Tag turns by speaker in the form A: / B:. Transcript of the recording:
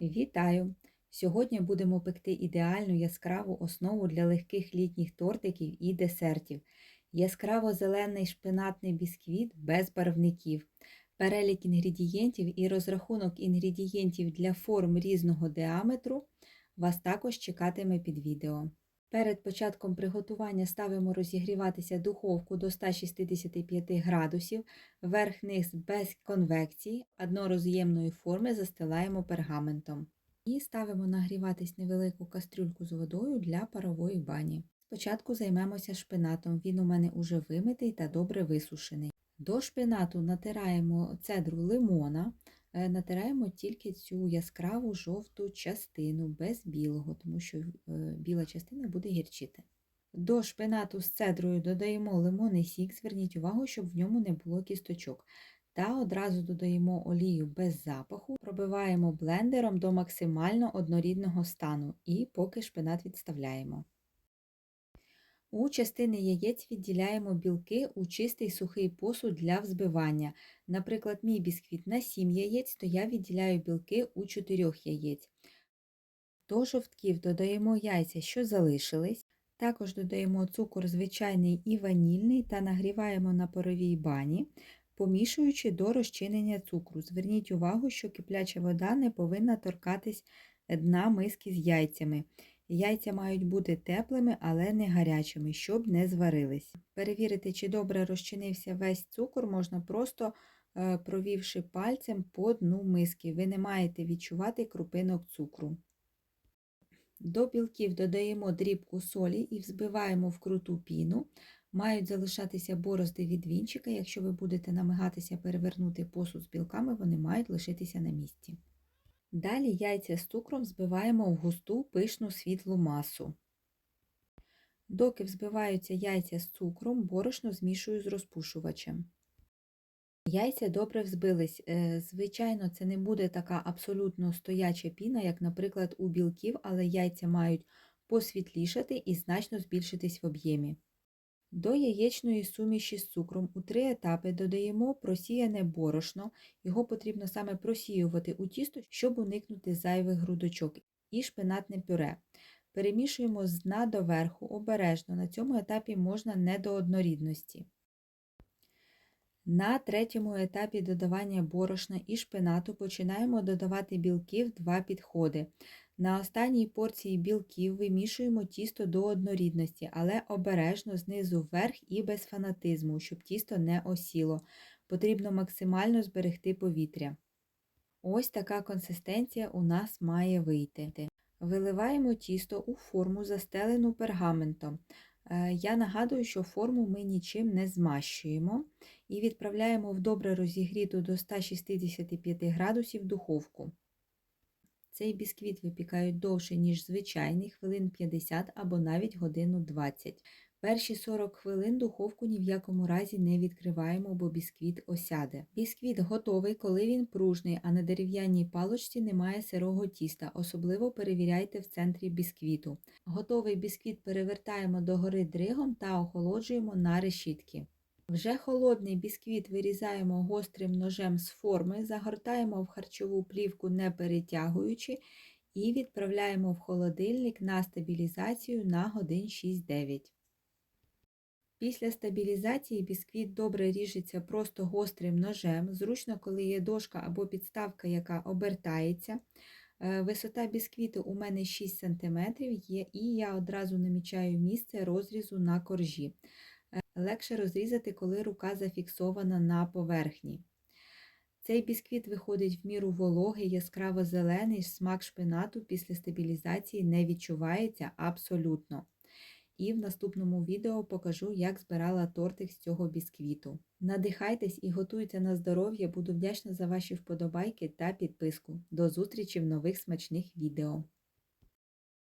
A: Вітаю! Сьогодні будемо пекти ідеальну яскраву основу для легких літніх тортиків і десертів. Яскраво-зелений шпинатний бісквіт без барвників. Перелік інгредієнтів і розрахунок інгредієнтів для форм різного діаметру вас також чекатиме під відео. Перед початком приготування ставимо розігріватися духовку до 165 градусів, верх-низ без конвекції, однороз'ємної форми застилаємо пергаментом. І ставимо нагріватись невелику кастрюльку з водою для парової бані. Спочатку займемося шпинатом, він у мене уже вимитий та добре висушений. До шпинату натираємо цедру лимона, натираємо тільки цю яскраву жовту частину без білого, тому що е, біла частина буде гірчити. До шпинату з цедрою додаємо лимонний сік, зверніть увагу, щоб в ньому не було кісточок. Та одразу додаємо олію без запаху, пробиваємо блендером до максимально однорідного стану і поки шпинат відставляємо. У частини яєць відділяємо білки у чистий сухий посуд для взбивання. Наприклад, мій бісквіт на 7 яєць, то я відділяю білки у 4 яєць. До жовтків додаємо яйця, що залишились. Також додаємо цукор звичайний і ванільний та нагріваємо на паровій бані, помішуючи до розчинення цукру. Зверніть увагу, що кипляча вода не повинна торкатись дна миски з яйцями. Яйця мають бути теплими, але не гарячими, щоб не зварились. Перевірити, чи добре розчинився весь цукор, можна просто е, провівши пальцем по дну миски. Ви не маєте відчувати крупинок цукру. До білків додаємо дрібку солі і взбиваємо в круту піну. Мають залишатися борозди від вінчика. Якщо ви будете намагатися перевернути посуд з білками, вони мають лишитися на місці. Далі яйця з цукром збиваємо в густу пишну світлу масу. Доки взбиваються яйця з цукром, борошно змішую з розпушувачем. Яйця добре взбились. Е, Звичайно, це не буде така абсолютно стояча піна, як, наприклад, у білків, але яйця мають посвітлішати і значно збільшитись в об'ємі. До яєчної суміші з цукром у три етапи додаємо просіяне борошно, його потрібно саме просіювати у тісто, щоб уникнути зайвих грудочок, і шпинатне пюре. Перемішуємо з дна до верху обережно, на цьому етапі можна не до однорідності. На третьому етапі додавання борошна і шпинату починаємо додавати білки в два підходи. На останній порції білків вимішуємо тісто до однорідності, але обережно знизу вверх і без фанатизму, щоб тісто не осіло. Потрібно максимально зберегти повітря. Ось така консистенція у нас має вийти. Виливаємо тісто у форму, застелену пергаментом. Е, я нагадую, що форму ми нічим не змащуємо і відправляємо в добре розігріту до 165 градусів духовку. Цей бісквіт випікають довше, ніж звичайний, хвилин 50 або навіть годину 20. Перші 40 хвилин духовку ні в якому разі не відкриваємо, бо бісквіт осяде. Бісквіт готовий, коли він пружний, а на дерев'яній палочці немає сирого тіста. Особливо перевіряйте в центрі бісквіту. Готовий бісквіт перевертаємо догори дригом та охолоджуємо на решітки. Вже холодний бісквіт вирізаємо гострим ножем з форми, загортаємо в харчову плівку не перетягуючи, і відправляємо в холодильник на стабілізацію на годин 6-9. Після стабілізації бісквіт добре ріжеться просто гострим ножем. Зручно, коли є дошка або підставка, яка обертається. Е, висота бісквіту у мене 6 см є, і я одразу намічаю місце розрізу на коржі. Легше розрізати, коли рука зафіксована на поверхні. Цей бісквіт виходить в міру вологий, яскраво зелений, смак шпинату після стабілізації не відчувається абсолютно. І в наступному відео покажу, як збирала тортик з цього бісквіту. Надихайтесь і готуйте на здоров'я, буду вдячна за ваші вподобайки та підписку. До зустрічі в нових смачних відео!